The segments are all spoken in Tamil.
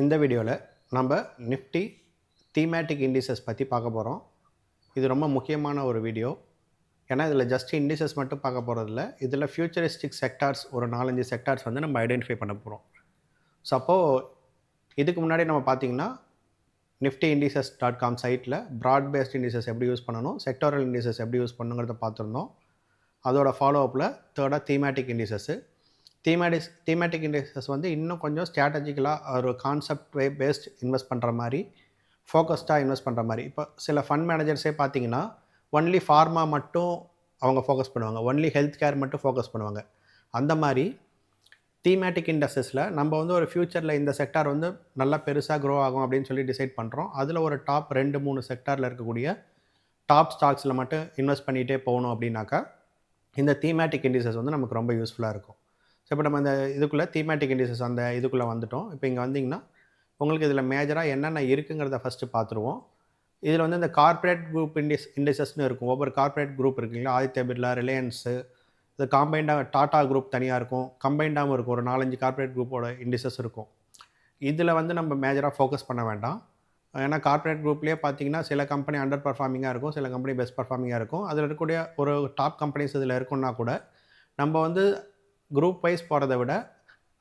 இந்த வீடியோவில் நம்ம நிஃப்டி தீமேட்டிக் இண்டிசஸ் பற்றி பார்க்க போகிறோம் இது ரொம்ப முக்கியமான ஒரு வீடியோ. ஏன்னா இதில் ஜஸ்ட் இண்டிசஸ் மட்டும் பார்க்க போகிறதில்ல இதில் ஃபியூச்சரிஸ்டிக் செக்டார்ஸ் ஒரு நாலஞ்சு செக்டார்ஸ் வந்து நம்ம ஐடென்டிஃபை பண்ண போகிறோம் ஸோ அப்போது இதுக்கு முன்னாடி நம்ம பார்த்தீங்கன்னா நிஃப்டி இண்டிசஸ் டாட் காம் சைட்டில் ப்ராட் பேஸ்ட் இண்டிசஸ் எப்படி யூஸ் பண்ணணும் செக்டாரல் இண்டிசஸ் எப்படி யூஸ் பண்ணுங்கிறத பார்த்துருந்தோம். அதோட ஃபாலோ அப்பில் தேர்டாக thematic indices thematics thematic indexes வந்து இன்னும் கொஞ்சம் ஸ்ட்ராட்டஜிக்கலாக ஒரு கான்செப்ட் வே பேஸ்ட் இன்வெஸ்ட் பண்ணுற மாதிரி ஃபோக்கஸ்டாக இன்வெஸ்ட் பண்ணுற மாதிரி. இப்போ சில ஃபண்ட் மேனேஜர்ஸே பார்த்தீங்கன்னா ஒன்லி ஃபார்மா மட்டும் அவங்க ஃபோக்கஸ் பண்ணுவாங்க. ஒன்லி ஹெல்த் கேர் மட்டும் ஃபோக்கஸ் பண்ணுவாங்க. அந்த மாதிரி தீமேட்டிக் இண்டஸ்ட்ரீஸில் நம்ம வந்து ஒரு ஃப்யூச்சரில் இந்த செக்டார் வந்து நல்லா பெருசாக க்ரோ ஆகும் அப்படின்னு சொல்லி டிசைட் பண்ணுறோம் அதில் ஒரு டாப் ரெண்டு மூணு செக்டாரில் இருக்கக்கூடிய டாப் ஸ்டாக்ஸில் மட்டும் இன்வெஸ்ட் பண்ணிகிட்டே போகணும் அப்படின்னாக்கா இந்த தீமேட்டிக் இண்டஸ்ட்ரீஸ் வந்து நமக்கு ரொம்ப யூஸ்ஃபுல்லாக இருக்கும். ஸோ இப்போ நம்ம இந்த இதுக்குள்ளே தீமேட்டிக் இண்டிசஸ் அந்த இதுக்குள்ளே வந்துட்டோம். இப்போ இங்கே வந்தீங்கன்னா உங்களுக்கு இதில் மேஜராக என்னென்ன இருக்குங்கிறத ஃபஸ்ட்டு பார்த்துருவோம் இதில் வந்து இந்த கார்ப்பரேட் குரூப் இண்டிஸ் இண்டிசஸ்னு இருக்கும். ஒவ்வொரு கார்ப்பரேட் குரூப் இருக்குங்களா ஆதித்ய பிர்லா ரிலையன்ஸு இது காம்பைண்டாக டாடா குரூப் தனியாக இருக்கும். கம்பைண்டாகவும் இருக்கும். ஒரு நாலஞ்சு கார்ப்பரேட் குரூப்போட இண்டிசஸ் இருக்கும். இதில் வந்து நம்ம மேஜராக ஃபோக்கஸ் பண்ண வேண்டாம். ஏன்னா கார்ப்பரேட் குரூப்லேயே பார்த்தீங்கன்னா சில கம்பெனி அண்டர் பர்ஃபார்மிங்காக இருக்கும். சில கம்பெனி பெஸ்ட் பர்ஃபார்மிங்காக இருக்கும். அதில் இருக்கக்கூடிய ஒரு டாப் கம்பெனிஸ் இதில் இருக்குன்னா கூட நம்ம வந்து குரூப் வைஸ் போகிறத விட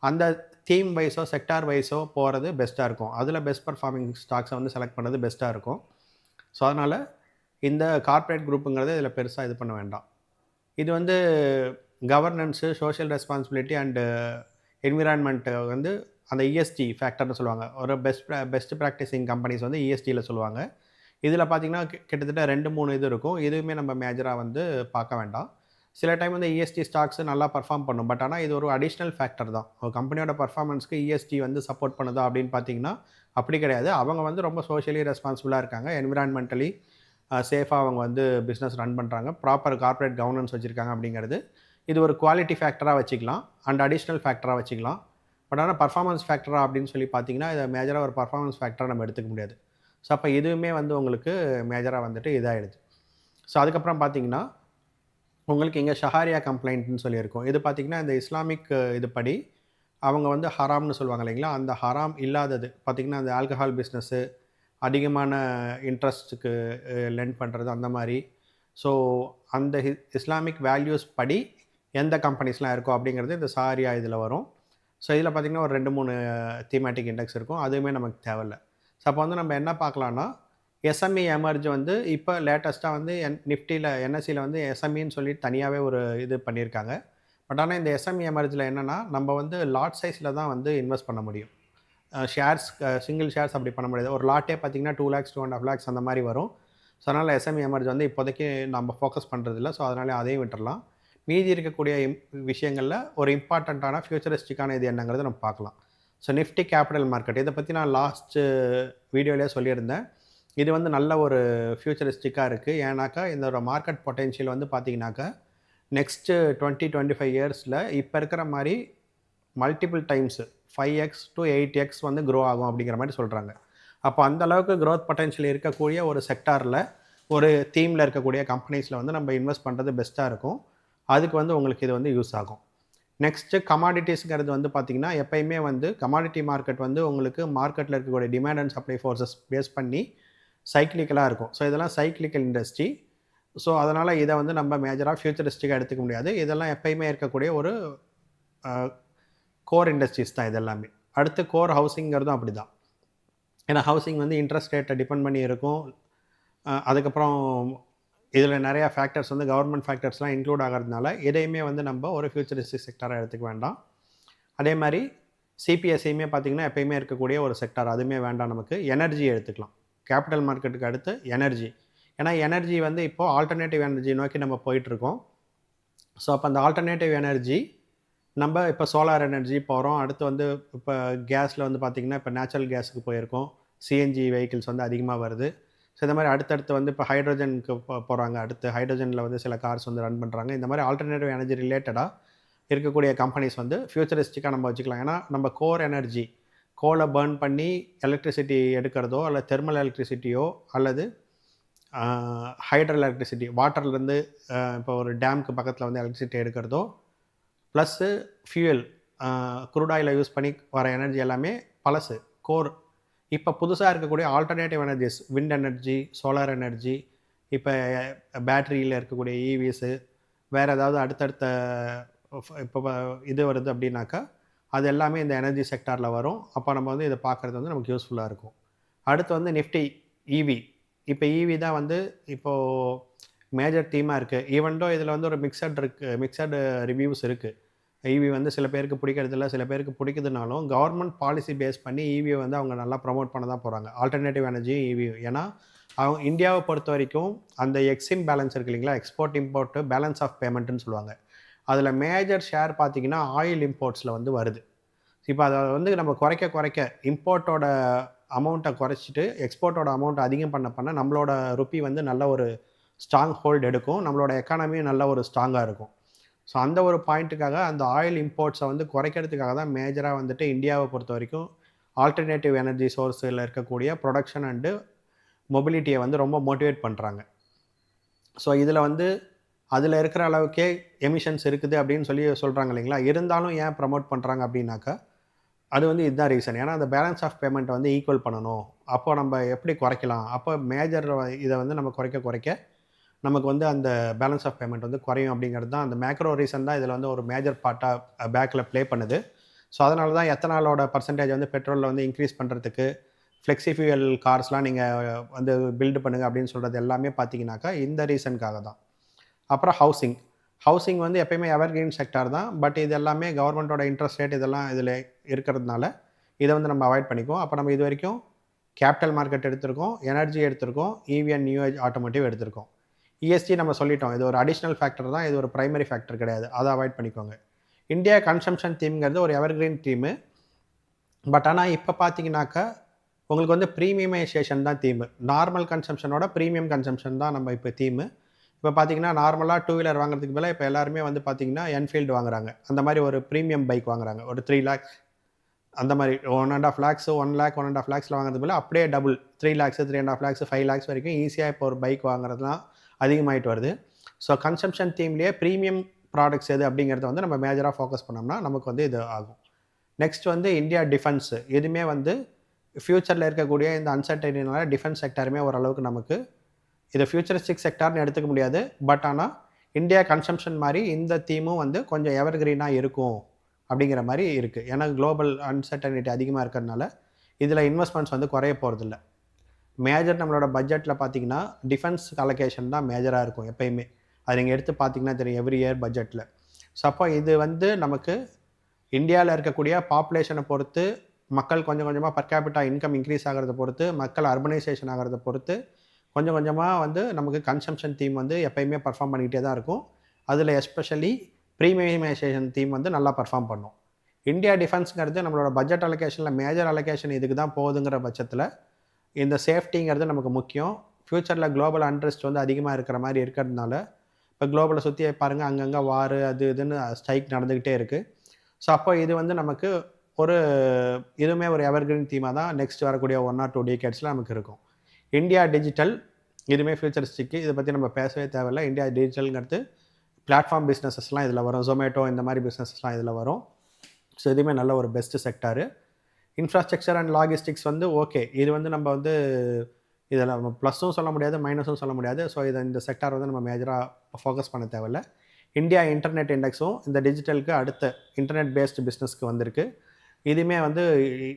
அந்த தீம் வைஸோ செக்டார் வைஸோ போகிறது பெஸ்ட்டாக இருக்கும். அதில் பெஸ்ட் பர்ஃபார்மிங் ஸ்டாக்ஸை வந்து செலக்ட் பண்ணுறது பெஸ்ட்டாக இருக்கும். ஸோ அதனால் இந்த கார்ப்பரேட் குரூப்புங்கிறது இதில் பெருசாக இது பண்ண வேண்டாம். இது வந்து governance social responsibility and environment வந்து அந்த இஎஸ்டி ஃபேக்டர்னு சொல்லுவாங்க. ஒரு பெஸ்ட் பெஸ்ட் ப்ராக்டிஸிங் கம்பெனிஸ் வந்து இஎஸ்டியில் சொல்லுவாங்க. இதில் பார்த்திங்கன்னா கிட்டத்தட்ட ரெண்டு மூணு இது இருக்கும். இதுவுமே நம்ம மேஜராக வந்து பார்க்க வேண்டாம். சில டைம் வந்து இஎஸ்டி ஸ்டாக்ஸ் நல்லா பர்ஃபார்ம் பண்ணும். பட் ஆனால் இது ஒரு அடிஷ்னல் ஃபேக்டர் தான். ஒரு கம்பெனியோட பர்ஃபார்மன்ஸ்க்கு இஎஸ்டி வந்து சப்போர்ட் பண்ணுதா அப்படின்னு பார்த்தீங்கன்னா அப்படி கிடையாது. அவங்க வந்து ரொம்ப சோஷியலி ரெஸ்பான்சிபிளாக இருக்காங்க. என்விரான்மெண்டலி சேஃபாக அவங்க வந்து பிஸ்னஸ் ரன் பண்ணுறாங்க ப்ராப்பர் கார்ப்பரேட் கவர்னன்ஸ் வச்சுருக்காங்க அப்படிங்கிறது. இது ஒரு குவாலிட்டி ஃபேக்டராக வச்சுக்கலாம். அண்ட் அடிஷ்னல் ஃபேக்டராக வச்சுக்கலாம். பட் ஆனால் பர்ஃபார்மன்ஸ் ஃபேக்டரா அப்படின்னு சொல்லி பார்த்தீங்கன்னா இதை மேஜராக ஒரு பர்ஃபார்மன்ஸ் ஃபேக்டராக நம்ம எடுத்துக்க முடியாது. ஸோ அப்போ இதுவுமே வந்து உங்களுக்கு மேஜராக வந்துட்டு இதாகிடுது ஸோ அதுக்கப்புறம் பார்த்தீங்கன்னா உங்களுக்கு இங்கே ஷஹாரியா கம்ப்ளைண்ட்னு சொல்லியிருக்கோம். இது பார்த்திங்கன்னா இந்த இஸ்லாமிக் இதுபடி அவங்க வந்து ஹராம்னு சொல்லுவாங்க இல்லைங்களா? அந்த ஹராம் இல்லாதது. பார்த்திங்கன்னா அந்த ஆல்கஹால் பிஸ்னஸ்ஸு அதிகமான இன்ட்ரெஸ்ட்டுக்கு லெண்ட் பண்ணுறது அந்த மாதிரி. ஸோ அந்த இஸ்லாமிக் வேல்யூஸ் படி எந்த கம்பெனிஸ்லாம் இருக்கோ அப்படிங்கிறது இந்த சாரியா இதில் வரும். ஸோ இதில் பார்த்திங்கன்னா ஒரு ரெண்டு மூணு தீமேட்டிக் இண்டெக்ஸ் இருக்கும். அதுவுமே நமக்கு தேவையில்ல. ஸோ அப்போ வந்து நம்ம என்ன பார்க்கலான்னா எஸ்எம்இ எமர்ஜ் வந்து இப்போ லேட்டஸ்ட்டாக வந்து என் நிஃப்டியில் என்எஸ்சியில் வந்து எஸ்எம்இன்னு சொல்லி தனியாகவே ஒரு இது பண்ணியிருக்காங்க பட் ஆனால் இந்த எஸ்எம்இ எமர்ஜில் என்னென்னா நம்ம வந்து லாட் சைஸில் தான் வந்து இன்வெஸ்ட் பண்ண முடியும். ஷேர்ஸ் சிங்கிள் ஷேர்ஸ் அப்படி பண்ண முடியாது. ஒரு லாட்டே பார்த்தீங்கன்னா two lakhs two and half lakhs அந்த மாதிரி வரும். ஸோ அதனால் எஸ்எம்இ எமர்ஜ் வந்து இப்போதைக்கு நம்ம ஃபோக்கஸ் பண்ணுறதில்ல ஸோ அதனால் அதையும் விட்டுடலாம் மீதி இருக்கக்கூடிய விஷயங்களில் ஒரு இம்பார்ட்டண்ட்டான ஃபியூச்சரிஸ்டிக்கான இது என்னங்கிறத நம்ம பார்க்கலாம். ஸோ நிஃப்டி கேபிட்டல் மார்க்கெட் இதை பற்றி நான் லாஸ்ட்டு வீடியோலேயே சொல்லியிருந்தேன். இது வந்து நல்ல ஒரு ஃப்யூச்சரிஸ்டிக்காக இருக்குது ஏன்னாக்கா இதோட மார்க்கெட் பொட்டென்ஷியல் வந்து பார்த்தீங்கன்னாக்கா நெக்ஸ்ட்டு டுவெண்ட்டி டுவெண்ட்டி ஃபைவ் இயர்ஸில் இப்போ இருக்கிற மாதிரி multiple times five x to eight x வந்து க்ரோ ஆகும் அப்படிங்கிற மாதிரி சொல்கிறாங்க அப்போ அந்த அளவுக்கு க்ரோத் பொட்டென்ஷியல் இருக்கக்கூடிய ஒரு செக்டாரில் ஒரு தீமில் இருக்கக்கூடிய கம்பெனிஸில் வந்து நம்ம இன்வெஸ்ட் பண்ணுறது பெஸ்ட்டாக இருக்கும். அதுக்கு வந்து உங்களுக்கு இது வந்து யூஸ் ஆகும். நெக்ஸ்ட்டு கமாடிட்டிஸுங்கிறது வந்து பார்த்திங்கன்னா எப்பயுமே வந்து கமாடிட்டி மார்க்கெட் வந்து உங்களுக்கு மார்க்கெட்டில் இருக்கக்கூடிய demand and supply forces base பண்ணி சைக்கிளிக்கலாக இருக்கும். ஸோ இதெல்லாம் சைக்கிளிக்கல் இண்டஸ்ட்ரி ஸோ அதனால் இதை வந்து நம்ம மேஜராக ஃபியூச்சரிஸ்டிக்காக எடுத்துக்க முடியாது. இதெல்லாம் எப்பயுமே இருக்கக்கூடிய ஒரு கோர் இண்டஸ்ட்ரீஸ் தான் இதெல்லாமே. அடுத்து கோர் ஹவுசிங்கிறதும் அப்படி தான் ஏன்னா ஹவுசிங் வந்து இன்ட்ரெஸ்ட் ரேட்டை டிபெண்ட் பண்ணி இருக்கும். அதுக்கப்புறம் இதில் நிறையா ஃபேக்டர்ஸ் வந்து கவர்மெண்ட் ஃபேக்டர்ஸ்லாம் இன்க்ளூட் ஆகிறதுனால எதையுமே வந்து நம்ம ஒரு ஃபியூச்சரிஸ்டிக் செக்டராக எடுத்துக்க வேண்டாம். அதே மாதிரி சிபிஎஸ்சியுமே பார்த்திங்கன்னா எப்பயுமே இருக்கக்கூடிய ஒரு செக்டார் அதுவுமே வேண்டாம் நமக்கு. எனர்ஜி எடுத்துக்கலாம். கேபிட்டல் மார்க்கெட்டுக்கு அடுத்து எனர்ஜி. ஏன்னா எனர்ஜி வந்து இப்போது ஆல்டர்னேட்டிவ் எனர்ஜி நோக்கி நம்ம போயிட்டுருக்கோம். ஸோ அப்போ அந்த ஆல்டர்னேட்டிவ் எனர்ஜி நம்ம இப்போ சோலார் எனர்ஜி போகிறோம் அடுத்து வந்து இப்போ கேஸில் வந்து பார்த்திங்கன்னா இப்போ நேச்சுரல் கேஸுக்கு போயிருக்கோம். சிஎன்ஜி வெஹிக்கிள்ஸ் வந்து அதிகமாக வருது. ஸோ இந்த மாதிரி அடுத்தடுத்து வந்து இப்போ ஹைட்ரஜனுக்கு போகிறாங்க அடுத்து ஹைட்ரோஜனில் வந்து சில கார்ஸ் வந்து ரன் பண்ணுறாங்க இந்த மாதிரி ஆல்டர்னேட்டிவ் எனர்ஜி ரிலேட்டடாக இருக்கக்கூடிய கம்பெனிஸ் வந்து ஃபியூச்சரிஸ்டிக்காக நம்ம வச்சுக்கலாம். ஏன்னா நம்ம கோர் எனர்ஜி கோலை பர்ன் பண்ணி எலக்ட்ரிசிட்டி எடுக்கிறதோ அல்லது தெர்மல் எலக்ட்ரிசிட்டியோ அல்லது ஹைட்ரல் எலக்ட்ரிசிட்டி வாட்டர்லேருந்து இப்போ ஒரு டேம்க்கு பக்கத்தில் வந்து எலக்ட்ரிசிட்டி எடுக்கிறதோ ப்ளஸ்ஸு ஃபியூயல் குரூட் ஆயிலை யூஸ் பண்ணி வர எனர்ஜி எல்லாமே பழசு கோர் இப்போ புதுசாக இருக்கக்கூடிய alternative energies wind energy solar energy இப்போ பேட்டரியில் இருக்கக்கூடிய e இவிஎஸ்ஸு வேறு ஏதாவது அடுத்தடுத்த இப்போ இது வருது அப்படின்னாக்கா அது எல்லாமே இந்த எனர்ஜி செக்டாரில் வரும். அப்போ நம்ம வந்து இதை பார்க்குறது வந்து நமக்கு யூஸ்ஃபுல்லாக இருக்கும். அடுத்து வந்து நிஃப்டி ஈவி இப்போ ஈவி தான் வந்து இப்போது மேஜர் தீமாக இருக்குது ஈவெண்டோ இதில் வந்து ஒரு மிக்சட் இருக்குது மிக்சடு ரிவ்யூஸ் இருக்குது ஈவி வந்து சில பேருக்கு பிடிக்கிறதில்ல சில பேருக்கு பிடிக்குதுனாலும் கவர்மெண்ட் பாலிசி பேஸ் பண்ணி ஈவியை வந்து அவங்க நல்லா ப்ரமோட் பண்ண தான் போகிறாங்க ஆல்டர்னேட்டிவ் எனர்ஜி ஈவி ஏன்னா அவங்க இந்தியாவை பொறுத்த வரைக்கும் அந்த எக்ஸிம் பேலன்ஸ் இருக்கு இல்லைங்களா? எக்ஸ்போர்ட் இம்போர்ட்டு பேலன்ஸ் ஆஃப் பேமெண்ட்டுன்னு சொல்லுவாங்க. அதில் மேஜர் ஷேர் பார்த்தீங்கன்னா ஆயில் இம்போர்ட்ஸில் வந்து வருது. இப்போ அதை வந்து நம்ம குறைக்க குறைக்க இம்போர்ட்டோட அமௌண்ட்டை குறைச்சிட்டு எக்ஸ்போர்ட்டோட அமௌண்ட் அதிகம் பண்ண பண்ண நம்மளோட ருப்பி வந்து நல்ல ஒரு ஸ்ட்ராங் ஹோல்டு எடுக்கும். நம்மளோட எக்கானமியும் நல்ல ஒரு ஸ்ட்ராங்காக இருக்கும். ஸோ அந்த ஒரு பாயிண்ட்டுக்காக அந்த ஆயில் இம்போர்ட்ஸை வந்து குறைக்கிறதுக்காக தான் மேஜராக வந்துட்டு இந்தியாவை பொறுத்த வரைக்கும் ஆல்டர்னேட்டிவ் எனர்ஜி சோர்ஸில் இருக்கக்கூடிய ப்ரொடக்ஷன் அண்டு மொபிலிட்டியை வந்து ரொம்ப மோட்டிவேட் பண்ணுறாங்க ஸோ இதில் வந்து அதில் இருக்கிற அளவுக்கே எமிஷன்ஸ் இருக்குது அப்படின்னு சொல்லி சொல்கிறாங்க இல்லைங்களா? இருந்தாலும் ஏன் ப்ரமோட் பண்ணுறாங்க அப்படின்னாக்கா அது வந்து இதுதான் ரீசன் ஏன்னா அந்த பேலன்ஸ் ஆஃப் பேமெண்ட்டை வந்து ஈக்குவல் பண்ணணும். அப்போ நம்ம எப்படி குறைக்கலாம்? அப்போ மேஜர் இதை வந்து நம்ம குறைக்க குறைக்க நமக்கு வந்து அந்த பேலன்ஸ் ஆஃப் பேமெண்ட் வந்து குறையும் அப்படிங்கிறது தான் அந்த மேக்ரோ ரீசன் தான் இதில் வந்து ஒரு மேஜர் பார்ட்டாக பேக்கில் ப்ளே பண்ணுது. ஸோ அதனால தான் எத்தனாலோட பர்சன்டேஜ் வந்து பெட்ரோலில் வந்து இன்க்ரீஸ் பண்ணுறதுக்கு ஃப்ளெக்சிஃபியூயல் கார்ஸ்லாம் நீங்கள் வந்து பில்டு பண்ணுங்கள் அப்படின்னு சொல்கிறது எல்லாமே பார்த்தீங்கன்னாக்கா இந்த ரீசனுக்காக தான். அப்புறம் ஹவுசிங் ஹவுசிங் வந்து எப்பயுமே எவர் கிரீன் செக்டார் தான். பட் இது எல்லாமே கவர்மெண்ட்டோட இன்ட்ரெஸ்ட் ரேட் இதெல்லாம் இதில் இருக்கிறதுனால இதை வந்து நம்ம அவாய்ட் பண்ணிக்குவோம். அப்போ நம்ம இது வரைக்கும் கேபிட்டல் மார்க்கெட் எடுத்திருக்கோம் எனர்ஜி எடுத்திருக்கோம் EV and new age automotive எடுத்திருக்கோம். இஎஸ்டி நம்ம சொல்லிட்டோம். இது ஒரு அடிஷ்னல் ஃபேக்டர் தான். இது ஒரு ப்ரைமரி ஃபேக்டர் கிடையாது. அதை அவாய்ட் பண்ணிக்கோங்க. இந்தியா கன்சம்ஷன் தீம்ங்கிறது ஒரு எவர் கிரீன் தீமு பட் ஆனால் இப்போ பார்த்தீங்கன்னாக்கா உங்களுக்கு வந்து ப்ரீமியமைசேஷன் தான் தீமு நார்மல் கன்சம்ஷனோட ப்ரீமியம் கன்சம்ஷன் தான் நம்ம இப்போ தீமு இப்போ பார்த்தீங்கன்னா நார்மலாக டூ வீலர் வாங்குறதுக்கு மேலே இப்போ எல்லாருமே வந்து பார்த்தீங்கன்னா என்ஃபீல்டு வாங்குறாங்க. அந்த மாதிரி ஒரு ப்ரீமியம் பைக் வாங்குறாங்க. ஒரு த்ரீ லேக்ஸ் அந்த மாதிரி one and half lakhs one lakh one and half லேக்ஸில் வாங்குறது மேலே அப்படியே double three lakhs three and half lakhs five lakhs வரைக்கும் ஈஸியாக இப்போ ஒரு பைக் வாங்குறதுலாம் அதிகமாகிட்டு வருது. ஸோ கன்சம்ஷன் தீம்லேயே ப்ரீமியம் ப்ராடக்ட்ஸ் எது அப்படிங்கிறத வந்து நம்ம மேஜராக ஃபோக்கஸ் பண்ணோம்னா நமக்கு வந்து இது ஆகும். நெக்ஸ்ட் வந்து இந்தியா டிஃபென்ஸு எதுவுமே வந்து ஃப்யூச்சரில் இருக்கக்கூடிய இந்த அன்சர்டனினால டிஃபென்ஸ் செக்டாருமே ஓரளவுக்கு நமக்கு இதை ஃபியூச்சரிஸ்டிக் செக்டார்னு எடுத்துக்க முடியாது. பட் ஆனால் இந்தியா கன்சம்ஷன் மாதிரி இந்த தீமும் வந்து கொஞ்சம் எவர் கிரீனாக இருக்கும் அப்படிங்கிற மாதிரி இருக்குது ஏன்னா குளோபல் அன்சர்டனிட்டி அதிகமாக இருக்கிறதுனால இதில் இன்வெஸ்ட்மெண்ட்ஸ் வந்து குறைய போகிறதில்ல மேஜர் நம்மளோட பட்ஜெட்டில் பார்த்தீங்கன்னா டிஃபென்ஸ் அலோகேஷன் தான் மேஜராக இருக்கும் எப்பயுமே. அது நீங்கள் எடுத்து பார்த்தீங்கன்னா தெரியும் எவ்ரி இயர் பட்ஜெட்டில் ஸோ அப்போ இது வந்து நமக்கு இந்தியாவில் இருக்கக்கூடிய பாப்புலேஷனை பொறுத்து மக்கள் கொஞ்சம் கொஞ்சமாக பர் கேபிட்டா இன்கம் இன்க்ரீஸ் ஆகிறத பொறுத்து மக்கள் அர்பனைசேஷன் ஆகிறத பொறுத்து கொஞ்சம் கொஞ்சமாக வந்து நமக்கு கன்சம்ஷன் தீம் வந்து எப்பயுமே பர்ஃபார்ம் பண்ணிக்கிட்டே தான் இருக்கும். அதில் எஸ்பெஷலி ப்ரீமியமைசேஷன் தீம் வந்து நல்லா பர்ஃபார்ம் பண்ணும். இந்தியா டிஃபென்ஸுங்கிறது நம்மளோட பட்ஜெட் அலோகேஷனில் மேஜர் அலோகேஷன் இதுக்கு தான் போகுதுங்கிற பட்சத்தில் இந்த சேஃப்டிங்கிறது நமக்கு முக்கியம். ஃப்யூச்சரில் குளோபல் அண்ட்ரெஸ்ட் வந்து அதிகமாக இருக்கிற மாதிரி இருக்கிறதுனால இப்போ குளோபலை சுற்றி பாருங்கள் அங்கங்கே வார் அது இதுன்னு ஸ்ட்ரைக் நடந்துக்கிட்டே இருக்குது ஸோ அப்போ இது வந்து நமக்கு ஒரு இதுவுமே ஒரு எவர்கிரீன் தீமாக தான் நெக்ஸ்ட் வரக்கூடிய ஒன் ஆர் டூ டேகேட்ஸில் நமக்கு இருக்கும். இந்தியா டிஜிட்டல் இதுவுமே ஃபியூச்சரிஸ்டிக்கு இதை பற்றி நம்ம பேசவே தேவையில்லை. இந்தியா டிஜிட்டல்ங்கிறது பிளாட்ஃபார்ம் பிஸ்னஸஸ்லாம் இதில் வரும். ஜொமேட்டோ இந்த மாதிரி பிஸ்னஸஸ்லாம் இதில் வரும். ஸோ இதுவுமே நல்ல ஒரு best sector infrastructure and logistics வந்து ஓகே இது வந்து நம்ம வந்து இதில் நம்ம ப்ளஸ்ஸும் சொல்ல முடியாது மைனஸும் சொல்ல முடியாது. ஸோ இதை இந்த செக்டார் வந்து நம்ம மேஜராக ஃபோக்கஸ் பண்ண தேவையில்ல. இந்தியா இன்டர்நெட் இண்டெக்ஸும் இந்த டிஜிட்டலுக்கு அடுத்த இன்டர்நெட் பேஸ்டு பிஸ்னஸ்க்கு வந்திருக்கு. இதுவுமே வந்து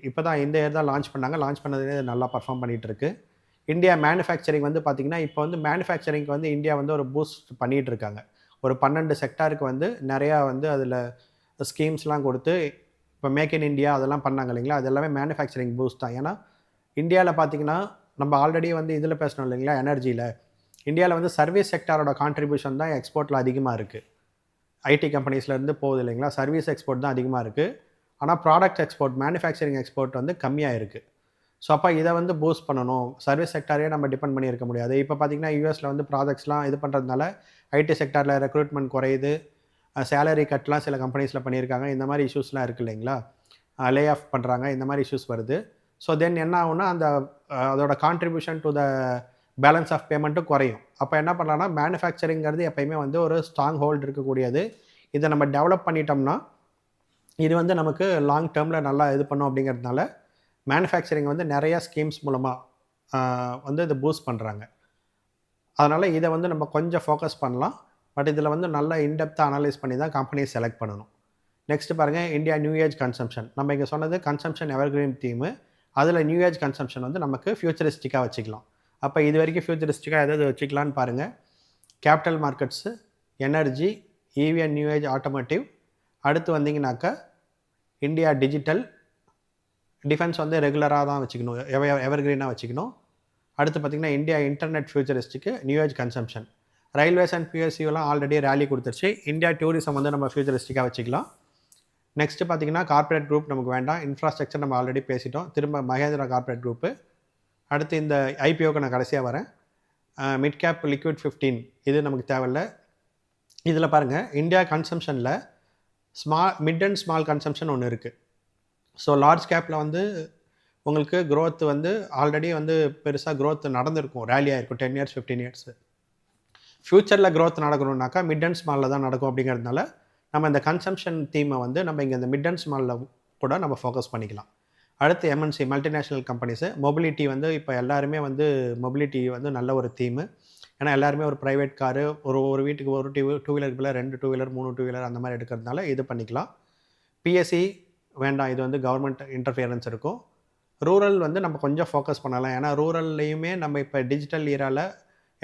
இப்போ தான் இந்த இயர் தான் லான்ச் பண்ணாங்க. லான்ச் பண்ணதுலேயே நல்லா பர்ஃபார்ம் பண்ணிகிட்டுருக்கு இந்தியா மேனுஃபேக்சரிங் வந்து பார்த்திங்கன்னா இப்போ வந்து மேனுஃபேக்சரிங்க்கு வந்து இந்தியா வந்து ஒரு பூஸ்ட் பண்ணிகிட்டு இருக்காங்க. ஒரு பன்னெண்டு செக்டாருக்கு வந்து நிறையா வந்து அதில் ஸ்கீம்ஸ்லாம் கொடுத்து இப்போ மேக் இன் இந்தியா அதெல்லாம் பண்ணாங்க இல்லைங்களா? அது எல்லாமே மேனுஃபேக்சரிங் பூஸ்ட் தான். ஏன்னா இந்தியாவில் பார்த்தீங்கன்னா நம்ம ஆல்ரெடி வந்து இதில் பேசணும் இல்லைங்களா? எனர்ஜியில் இந்தியாவில் வந்து சர்வீஸ் செக்டாரோட கான்ட்ரிபியூஷன் தான் எக்ஸ்போர்ட்டில் அதிகமாக இருக்குது ஐடி கம்பெனிஸ்லேருந்து போகுது இல்லைங்களா? சர்வீஸ் எக்ஸ்போர்ட் தான் அதிகமாக இருக்குது ஆனால் ப்ராடக்ட் எக்ஸ்போர்ட் மேனுஃபேக்சரிங் எக்ஸ்போர்ட் வந்து கம்மியாக இருக்குது ஸோ அப்போ இதை வந்து பூஸ்ட் பண்ணணும். சர்வீஸ் செக்டாரையே நம்ம டிபெண்ட் பண்ணி இருக்க முடியாது. இப்போ பார்த்தீங்கன்னா யூஎஸில் வந்து ப்ராஜெக்ட்ஸ்லாம் இது பண்ணுறதுனால ஐடி செக்டாரில் ரெக்ரூட்மெண்ட் குறையுது. சேலரி கட்லாம் சில கம்பெனிஸில் பண்ணியிருக்காங்க. இந்த மாதிரி இஷ்யூஸ்லாம் இருக்குது இல்லைங்களா? லே ஆஃப் பண்ணுறாங்க இந்த மாதிரி இஷ்யூஸ் வருது. ஸோ தென் என்ன ஆகுனா அந்த அதோட contribution to the balance of பேமெண்ட்டும் குறையும். அப்போ என்ன பண்ணலாம்னா மேனுஃபேக்சரிங்கிறது எப்பயுமே வந்து ஒரு ஸ்ட்ராங் ஹோல்டு இருக்கக்கூடியது. இதை நம்ம டெவலப் பண்ணிட்டோம்னா இது வந்து நமக்கு லாங் டேர்மில் நல்லா இது பண்ணும் அப்படிங்கிறதுனால மேனுஃபேக்சரிங் வந்து நிறையா ஸ்கீம்ஸ் மூலமாக வந்து இதை பூஸ்ட் பண்ணுறாங்க அதனால் இதை வந்து நம்ம கொஞ்சம் ஃபோக்கஸ் பண்ணலாம். பட் இதில் வந்து நல்லா இன்டெப்த்தாக அனலைஸ் பண்ணி தான் கம்பெனியை செலக்ட் பண்ணணும். நெக்ஸ்ட் பாருங்கள் இந்தியா நியூ ஏஜ் கன்சம்ஷன் நம்ம இங்கே சொன்னது கன்சம்ஷன் எவர்கிரீன் தீமு அதில் நியூ ஏஜ் கன்சம்ஷன் வந்து நமக்கு ஃபியூச்சரிஸ்டிக்காக வச்சுக்கலாம். அப்போ இது வரைக்கும் ஃபியூச்சரிஸ்டிக்காக எதாவது வச்சுக்கலான்னு பாருங்கள் capital markets energy EV and new age automotive அடுத்து வந்தீங்கன்னாக்கா இந்தியா டிஜிட்டல் டிஃபென்ஸ் வந்து ரெகுலராக தான் வச்சுக்கணும். எவ எவர்கிரீனாக வச்சுக்கணும். அடுத்து பார்த்திங்கன்னா India internet ஃபியூச்சரிஸ்ட்டுக்கு new age consumption railways and பிஎஸ்சியூலாம் already rally கொடுத்துருச்சு. இந்தியா டூரிசம் வந்து நம்ம ஃபியூச்சரிஸ்டிக்காக வச்சுக்கலாம். நெக்ஸ்ட்டு பார்த்தீங்கன்னா கார்ப்பரேட் குரூப் நமக்கு வேண்டாம். இன்ஃப்ராஸ்ட்ரக்சர் நம்ம ஆல்ரெடி பேசிட்டோம். திரும்ப மகேந்திரா கார்ப்பரேட் குரூப்பு அடுத்து இந்த ஐபிஓக்கு நான் கடைசியாக வரேன். மிட் கேப் லிக்விட் ஃபிஃப்டீன் இது நமக்கு தேவையில்ல. இதில் பாருங்கள் India கன்சம்ஷனில் small mid and small consumption ஒன்று இருக்குது ஸோ லார்ஜ் கேப்பில் வந்து உங்களுக்கு க்ரோத் வந்து ஆல்ரெடி வந்து பெருசாக க்ரோத் நடந்திருக்கும். ரேலியாக இருக்கும் டென் இயர்ஸ் ஃபிஃப்டீன் இயர்ஸ் ஃப்யூச்சரில் க்ரோத் நடக்கணும்னாக்கா மிட் அண்ட் ஸ்மாலில் தான் நடக்கும் அப்படிங்கிறதுனால நம்ம இந்த கன்சம்ஷன் தீமை வந்து நம்ம இங்கே இந்த மிட் அண்ட் ஸ்மாலில் கூட நம்ம ஃபோக்கஸ் பண்ணிக்கலாம். அடுத்து எம்என்சி மல்டிநேஷ்னல் கம்பெனிஸு மொபிலிட்டி வந்து இப்போ எல்லாருமே வந்து மொபிலிட்டி வந்து நல்ல ஒரு தீமு ஏன்னா எல்லாருமே ஒரு ப்ரைவேட் காரு ஒரு ஒரு வீட்டுக்கு ஒரு டூ டூ வீலருக்கு ரெண்டு டூ வீலர் மூணு டூ வீலர் அந்த மாதிரி எடுக்கிறதுனால இது பண்ணிக்கலாம். பிஎஸ்சி வேண்டாம் இது வந்து கவர்மெண்ட் இன்டர்ஃபியரன்ஸ் இருக்கும். ரூரல் வந்து நம்ம கொஞ்சம் ஃபோக்கஸ் பண்ணலாம். ஏன்னா ரூரல்லையுமே நம்ம இப்போ டிஜிட்டல் ஈரால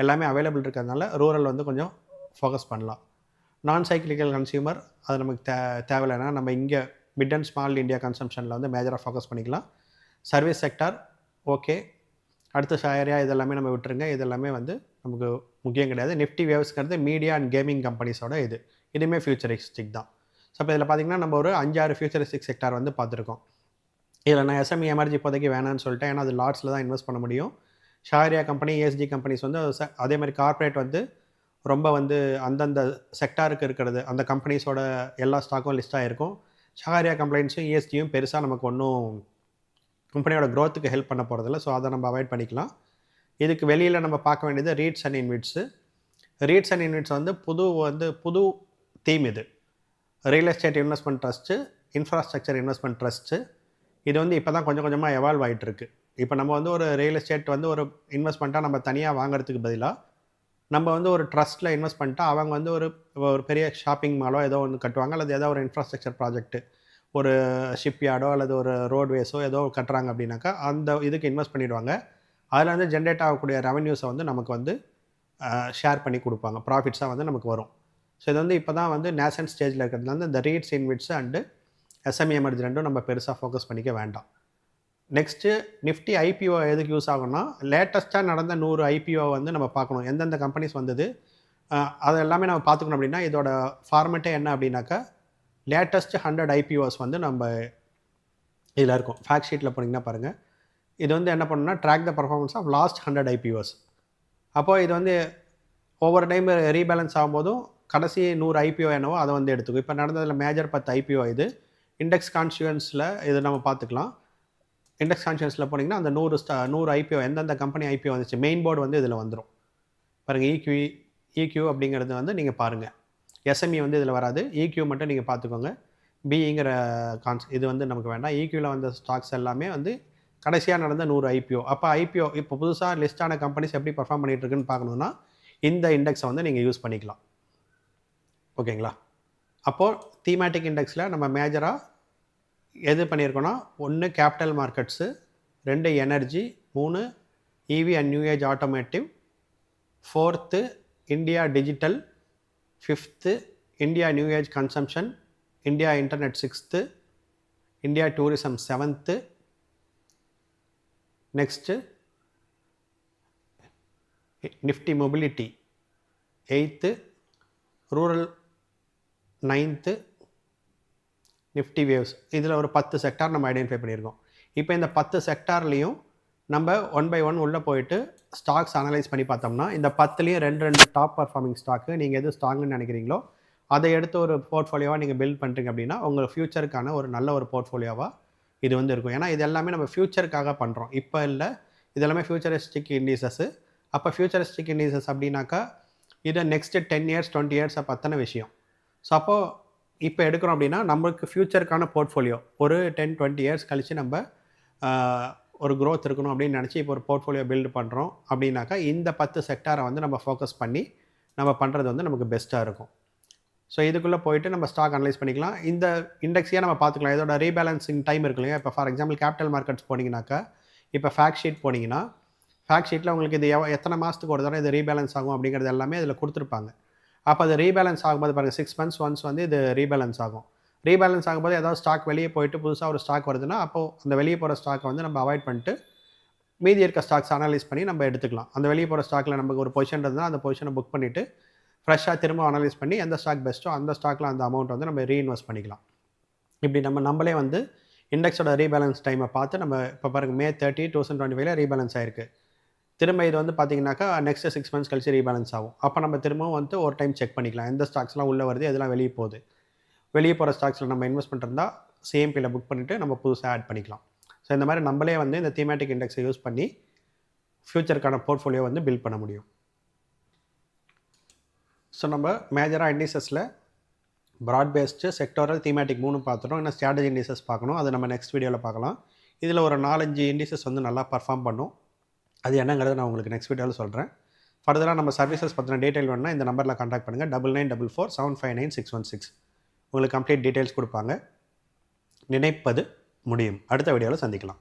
எல்லாமே அவைலபிள் இருக்கிறதுனால ரூரல் வந்து கொஞ்சம் ஃபோக்கஸ் பண்ணலாம். நான் சைக்கிளிக்கல் கன்சியூமர் அது நமக்கு தே தேவையில்லைன்னா நம்ம இங்கே மிட் அண்ட் ஸ்மால் இந்தியா கன்சம்ஷனில் வந்து மேஜராக ஃபோக்கஸ் பண்ணிக்கலாம். சர்வீஸ் செக்டார் ஓகே அடுத்த ஷாயரியா இதெல்லாமே நம்ம விட்டுருங்க. இதெல்லாமே வந்து நமக்கு முக்கியம் கிடையாது. நிஃப்டி வேவ்ஸ்ங்கிறது மீடியா அண்ட் கேமிங் கம்பெனிஸோட இது. இதுவுமே ஃபியூச்சரிஸ்டிக் தான். ஸோ இப்போ இதில் பார்த்தீங்கன்னா நம்ம ஒரு அஞ்சாறு ஃபியூச்சரிஸ்டிக் செக்டார் வந்து பார்த்துருக்கோம் இதில் நான் எஸ்எம்இ எமர்ஜி இப்போதைக்கு வேணான்னு சொல்லிட்டேன். ஏன்னா அது லாட்ஸில் தான் இன்வெஸ்ட் பண்ண முடியும். ஷாரியா கம்பெனி ESG கம்பெனிஸ் வந்து அதே மாதிரி கார்ப்பரேட் வந்து ரொம்ப வந்து அந்தந்த செக்டாருக்கு இருக்கிறது அந்த கம்பெனிஸோட எல்லா ஸ்டாக்கும் லிஸ்ட்டாக இருக்கும் ஷாரியா கம்ப்ளைண்ட்ஸும் ஏஎஸ்டியும் பெருசாக நமக்கு ஒன்றும் கம்பெனியோட க்ரோத்துக்கு ஹெல்ப் பண்ண போகிறதில்ல ஸோ அதை நம்ம அவாய்ட் பண்ணிக்கலாம். இதுக்கு வெளியில் நம்ம பார்க்க வேண்டியது REITs and InvITs REITs and InvITs வந்து புது வந்து புது தீம் இது. Real estate investment trust infrastructure investment trust இது வந்து இப்போ தான் கொஞ்சம் கொஞ்சமாக எவால்வ் ஆகிட்டுருக்கு இப்போ நம்ம வந்து ஒரு ரியல் எஸ்டேட் வந்து ஒரு இன்வெஸ்ட்மெண்ட்டாக நம்ம தனியாக வாங்குறதுக்கு பதிலாக நம்ம வந்து ஒரு ட்ரஸ்ட்டில் இன்வெஸ்ட் பண்ணிட்டா அவங்க வந்து ஒரு ஒரு பெரிய ஷாப்பிங் மாலோ ஏதோ ஒன்று கட்டுவாங்க அல்லது ஏதோ ஒரு இன்ஃப்ராஸ்ட்ரக்சர் ப்ராஜெக்ட்டு ஒரு ஷிப்யார்டோ அல்லது ஒரு ரோட்வேஸோ ஏதோ கட்டுறாங்க அப்படின்னாக்கா அந்த இதுக்கு இன்வெஸ்ட் பண்ணிடுவாங்க. அதில் வந்து ஜென்ரேட் ஆகக்கூடிய ரெவன்யூஸை வந்து நமக்கு வந்து ஷேர் பண்ணி கொடுப்பாங்க. ப்ராஃபிட்ஸாக வந்து நமக்கு வரும். ஸோ இது வந்து இப்போ தான் வந்து நேஷன் ஸ்டேஜில் இருக்கிறதுனால இந்த REITs InvITs and SME emerge ரெண்டும் நம்ம பெருசாக ஃபோக்கஸ் பண்ணிக்க வேண்டாம். நெக்ஸ்ட்டு நிஃப்டி ஐபிஓ எதுக்கு யூஸ் ஆகும்னா லேட்டஸ்ட்டாக நடந்த நூறு ஐபிஓ வந்து நம்ம பார்க்கணும். எந்தெந்த கம்பெனிஸ் வந்தது? அது எல்லாமே நம்ம பார்த்துக்கணும் அப்படின்னா இதோட ஃபார்மேட்டே என்ன அப்படின்னாக்கா லேட்டஸ்ட் ஹண்ட்ரட் ஐபிஓஸ் வந்து நம்ம இதில் இருக்கும். ஃபேக்ட் ஷீட்டில் போனீங்கன்னா பாருங்கள் இது வந்து என்ன பண்ணணும்னா track the performance of last hundred IPOs அப்போது இது வந்து ஒவ்வொரு டைம் ரீபேலன்ஸ் ஆகும்போதும் கடைசி நூறு ஐபிஓ என்னவோ அதை வந்து எடுத்துக்கும் இப்போ நடந்ததில் மேஜர் பத்து ஐபிஓ இது. இண்டெக்ஸ் கான்ஸ்டியூன்ஸில் இது நம்ம பார்த்துக்கலாம். இண்டெக்ஸ் கான்ஸ்டியூன்ஸில் போனீங்கன்னா அந்த நூறு ஸ்டா நூறு ஐபிஓ எந்தெந்த கம்பெனி ஐபிஓ வந்துச்சு மெயின் போர்டு வந்து இதில் வந்துடும் பாருங்கள் இக்யூ இக்யூ அப்படிங்கிறது வந்து நீங்கள் பாருங்கள் எஸ்எம்இ வந்து இதில் வராது. இக்யூ மட்டும் நீங்கள் பார்த்துக்கோங்க. பிங்கிற கான்ஸ் இது வந்து நமக்கு வேண்டாம். இக்யூவில் வந்த ஸ்டாக்ஸ் எல்லாமே வந்து கடைசியாக நடந்த நூறு ஐபிஓ அப்போ ஐபிஓ இப்போ புதுசாக லிஸ்டான கம்பெனிஸ் எப்படி பர்ஃபார்ம் பண்ணிகிட்டு இருக்குன்னு பார்க்கணுன்னா இந்த இண்டெக்ஸை வந்து நீங்கள் யூஸ் பண்ணிக்கலாம். ஓகேங்களா? அப்போது தீமேட்டிக் இண்டெக்ஸில் நம்ம மேஜராக எது பண்ணியிருக்கோன்னா ஒன்று கேபிட்டல் மார்க்கெட்ஸு ரெண்டு எனர்ஜி மூணு EV and new age automotive fourth India digital fifth India new age consumption India internet sixth India tourism seventh next Nifty mobility eighth rural ninth Nifty waves இதில் ஒரு பத்து செக்டார் நம்ம ஐடென்டிஃபை பண்ணியிருக்கோம். இப்போ இந்த பத்து செக்டார்லேயும் நம்ம ஒன் பை ஒன் உள்ளே போயிட்டு ஸ்டாக்ஸ் அனலைஸ் பண்ணி பார்த்தோம்னா இந்த பத்துலேயும் ரெண்டு ரெண்டு டாப் பர்ஃபார்மிங் ஸ்டாக்கு நீங்கள் எது ஸ்ட்ராங்குன்னு நினைக்கிறீங்களோ அதை எடுத்து ஒரு போர்ட்ஃபோலியோவாக நீங்கள் பில்ட் பண்ணுறீங்க அப்படின்னா உங்கள் ஃப்யூச்சருக்கான ஒரு நல்ல ஒரு போர்ட்ஃபோலியோவாக இது வந்து இருக்கும் ஏன்னா இது எல்லாமே நம்ம ஃப்யூச்சருக்காக பண்ணுறோம் இப்போ இல்லை இதெல்லாமே ஃப்யூச்சரிஸ்டிக் இண்டீசஸ்ஸு அப்போ ஃப்யூச்சரிஸ்டிக் இண்டீசஸ் அப்படின்னாக்கா இதை நெக்ஸ்ட்டு டென் இயர்ஸ் டுவெண்ட்டி இயர்ஸை பற்றின விஷயம். ஸோ அப்போது இப்போ எடுக்கிறோம் அப்படின்னா நம்மளுக்கு ஃப்யூச்சருக்கான போர்ட்ஃபோலியோ ஒரு டென் டுவெண்ட்டி இயர்ஸ் கழித்து நம்ம ஒரு க்ரோத் இருக்கணும் அப்படின்னு நினச்சி இப்போ ஒரு போர்ட்ஃபோலியோ பில்டு பண்ணுறோம் அப்படின்னாக்கா இந்த பத்து செக்டாரை வந்து நம்ம ஃபோக்கஸ் பண்ணி நம்ம பண்ணுறது வந்து நமக்கு பெஸ்ட்டாக இருக்கும். ஸோ இதுக்குள்ளே போயிட்டு நம்ம ஸ்டாக் அனலைஸ் பண்ணிக்கலாம். இந்த இண்டெக்ஸையாக நம்ம பார்த்துக்கலாம். இதோட ரீபேலன்சிங் டைம் இருக்கு இல்லையா? இப்போ ஃபார் எக்ஸாம்பிள் கேபிட்டல் மார்க்கெட்ஸ் போனீங்கன்னாக்கா இப்போ ஃபேக்ட் ஷீட் போனீங்கன்னா ஃபேக்ட் ஷீட்டில் உங்களுக்கு இது எவ் எத்தனை மாதத்துக்கு ஒரு தடவை இது ரீபேலன்ஸ் ஆகும் அப்படிங்கிறது எல்லாமே இதில் கொடுத்துருப்பாங்க. அப்போ அது ரீபேலன்ஸ் ஆகும்போது பாருங்கள் சிக்ஸ் மந்த்ஸ் ஒன்ஸ் வந்து இது ரீபேலன்ஸ் ஆகும். ரீபேலன்ஸ் ஆகும்போது ஏதாவது ஸ்டாக் வெளியே போயிட்டு புதுசாக ஒரு ஸ்டாக் வருதுன்னா அப்போது அந்த வெளியே போகிற ஸ்டாக்கை வந்து நம்ம அவாய்ட் பண்ணிட்டு மீதி இருக்க ஸ்டாக்ஸ் அனலைஸ் பண்ணி நம்ம எடுத்துக்கலாம். அந்த வெளியே போகிற ஸ்டாக்கில் நமக்கு ஒரு பொசிஷன் இருந்ததுன்னா அந்த பொசிஷனை புக் பண்ணிவிட்டு ஃப்ரெஷ்ஷாக திரும்ப அனலைஸ் பண்ணி எந்த ஸ்டாக் பெஸ்ட்டோ அந்த ஸ்டாக்கில் அந்த அமௌண்ட் வந்து நம்ம ரீஇன்வெஸ்ட் பண்ணிக்கலாம். இப்படி நம்ம நம்மளே வந்து இண்டெக்ஸோட ரீபேலன்ஸ் டைமை பார்த்து நம்ம இப்போ பாருங்கள் மே தேர்ட்டி தௌசண்ட் டுவெண்ட்டி ஃபைவ்ல ரீபேலன்ஸ் ஆயிருக்கு. திரும்ப இது வந்து பார்த்தீங்கன்னாக்கா நெக்ஸ்ட் சிக்ஸ் மந்த்ஸ் கழிச்சு ரீபேலன்ஸ் ஆகும். அப்போ நம்ம திரும்பவும் வந்து ஒரு டைம் செக் பண்ணிக்கலாம். எந்த ஸ்டாக்ஸ்லாம் உள்ளே வருது எதெல்லாம் வெளியே போகுது. வெளியே போகிற ஸ்டாக்ஸில் நம்ம இன்வெஸ்ட் பண்ணுறதா சிஎம்பியில் புக் பண்ணிவிட்டு நம்ம புதுசாக ஆட் பண்ணிக்கலாம். ஸோ இந்த மாதிரி நம்மளே வந்து இந்த தீமேட்டிக் இண்டெக்ஸை யூஸ் பண்ணி ஃப்யூச்சருக்கான போர்ட்ஃபோலியோ வந்து பில்ட் பண்ண முடியும். ஸோ நம்ம மேஜராக இண்டிசஸில் ப்ராட் பேஸ்டு செக்டோரல் தீமேட்டிக் மூணு பார்த்துட்டோம். இன்னும் ஸ்ட்ராட்டஜி இண்டிசஸ் பார்க்கணும். அதை நம்ம நெக்ஸ்ட் வீடியோவில் பார்க்கலாம். இதில் ஒரு நாலஞ்சு இண்டிசஸ் வந்து நல்லா பர்ஃபார்ம் பண்ணும். அது என்னங்கிறத நான் உங்களுக்கு நெக்ஸ்ட் வீடியோவில் சொல்கிறேன் ஃபர்தராக நம்ம சர்வீசஸ் பற்றின டீட்டெயில் வேணும்னா இந்த நம்பரில் கான்டாக்ட் பண்ணுங்கள் double nine double four seven five nine six one six உங்களுக்கு கம்ப்ளீட் டீட்டெயில்ஸ் கொடுப்பாங்க. நினைப்பது முடியும். அடுத்த வீடியோவில் சந்திக்கலாம்.